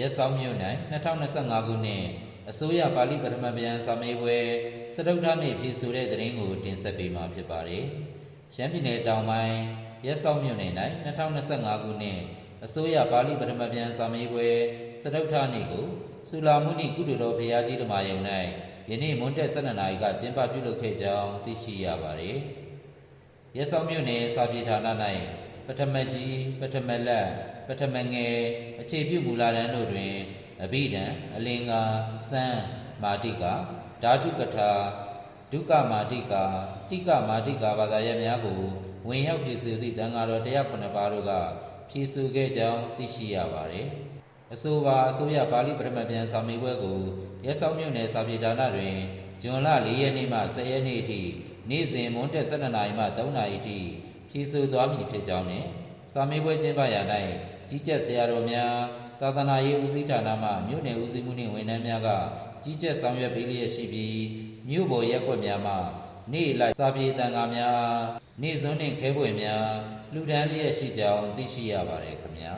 ရက်ဆောင်မြို့၌2025ခုနှစ်အစိုးရပါဠိပထမပြန်စာမေးပွဲစတုထနေ့ဖြည့်ဆို့တဲ့သတင်းကိုတင်ဆက်ပေးမှာဖြစ်ပါတယ်။ရှမ်းပြည်နယ်တောင်ပိုင်းရက်ဆောင်မြို့နယ်၌2025ခုနှစ်အစိုးရပါဠိပထမပြန်စာမေးပွဲစတုထနေ့ကိုဆူလာမုနိကုတုတော်ဘုရားကြီးဓမ္မယုံ၌ယနေ့မွန်းတက်12နာရီကကျင်းပပြုလုပ်ခဲ့ကြောင်းသိရှိရပါတယ်။ရဲဆောင်မြို့နယ်စာပြေဌာန၌ ပထမကြီးပထမလက်ပထမငယ်အခြေပြုမူလာတန်းတို့တွင်အဘိဓံအလင်္ကာစံမာတိကာဓာတုကထာဒုက္ကမာတိကာတိကမာတိကာဘာသာရပ်များကိုဝင်ရောက်ပြည်စုသည့်တန်ဃာတော်109ပါးတို့ကဖြည့်ဆူခဲ့ကြောင်းသိရှိရပါသည်အဆိုပါအစိုးရပါဠိပထမပြန်စာမေးပွဲကိုရဲဆောင်မြို့နယ်စာပြေဌာနတွင်ဇွန်လ4ရက်နေ့မှ10ရက်နေ့အထိနေ့စဉ်မွန်းတက်12နာရီမှ3နာရီအထိ ဖြည့်ဆို့သွားမည်ဖြစ်ကြောင်းနှင့်စာမေးပွဲကျင်းပရာ၌ကြီးကြပ်ဆရာတော်များသာသနာရေးဦးစီးဌာနမှမြို့နယ်ဦးစီးမှုနှင့်ဝန်ထမ်းများကကြီးကြပ်ဆောင်ရွက်ပေးလျက်ရှိပြီးမြို့ပေါ်ရက်ကွက်များမှနေ့လိုက်စာပြေတန်ခါများနေ့စွန်းနှင့်ခဲပွဲများလူဒန်းလျက်ရှိကြောင်းသိရှိရပါတယ်ခင်ဗျာ